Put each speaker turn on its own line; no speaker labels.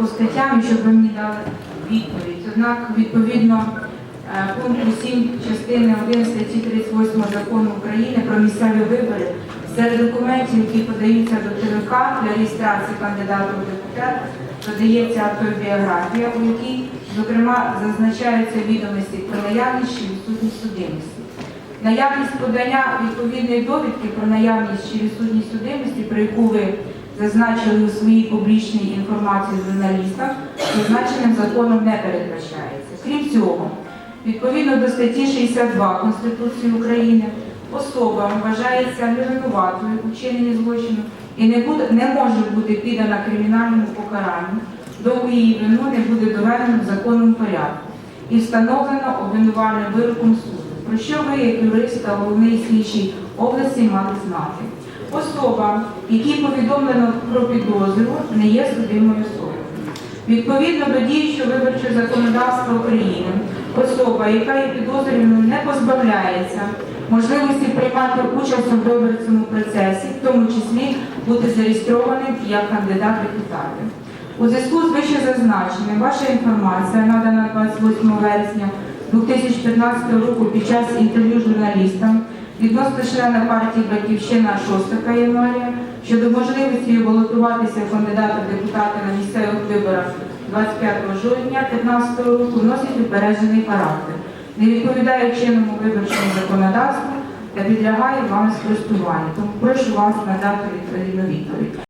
по статтям, щоб ви мені дали відповідь. Однак, відповідно е, пункту 7 частини 1 статті 38 закону України про місцеві вибори серед документів, які подаються до ТВК для реєстрації кандидата у депутат, додається автобіографія, у якій, зокрема, зазначаються відомості про наявність чи відсутність судимості. Наявність подання відповідної довідки про наявність чи відсутність судимості, про яку ви зазначили у своїй публічній інформації журналістам, зазначеним законом не передбачається. Крім цього, відповідно до статті 62 Конституції України, особа вважається невинуватою у вчиненні злочину і не, буде, не може бути піддана кримінальному покаранню, доки її вину не буде доведено в законному порядку і встановлено обвинувальним вироком суду, про що ви, як юрист та головний слідчий області, мали знати. Особа, якій повідомлено про підозру, не є судимою особою. Відповідно до діючого виборчого законодавства України, особа, яка є підозрюваною, не позбавляється можливості приймати участь у виборчому процесі, в тому числі бути зареєстрованим як кандидат в депутати. У зв'язку з вище зазначеним, ваша інформація, надана 28 вересня 2015 року під час інтерв'ю журналістам відносно члена партії Батьківщина 6 января щодо можливості балотуватися кандидата в депутати на місцевих виборах 25 жовтня 2015 року носить упереджений характер, не відповідає чинному виборчому законодавству та підлягає вам спростуванню. Тому прошу вас надати відповідну відповідь.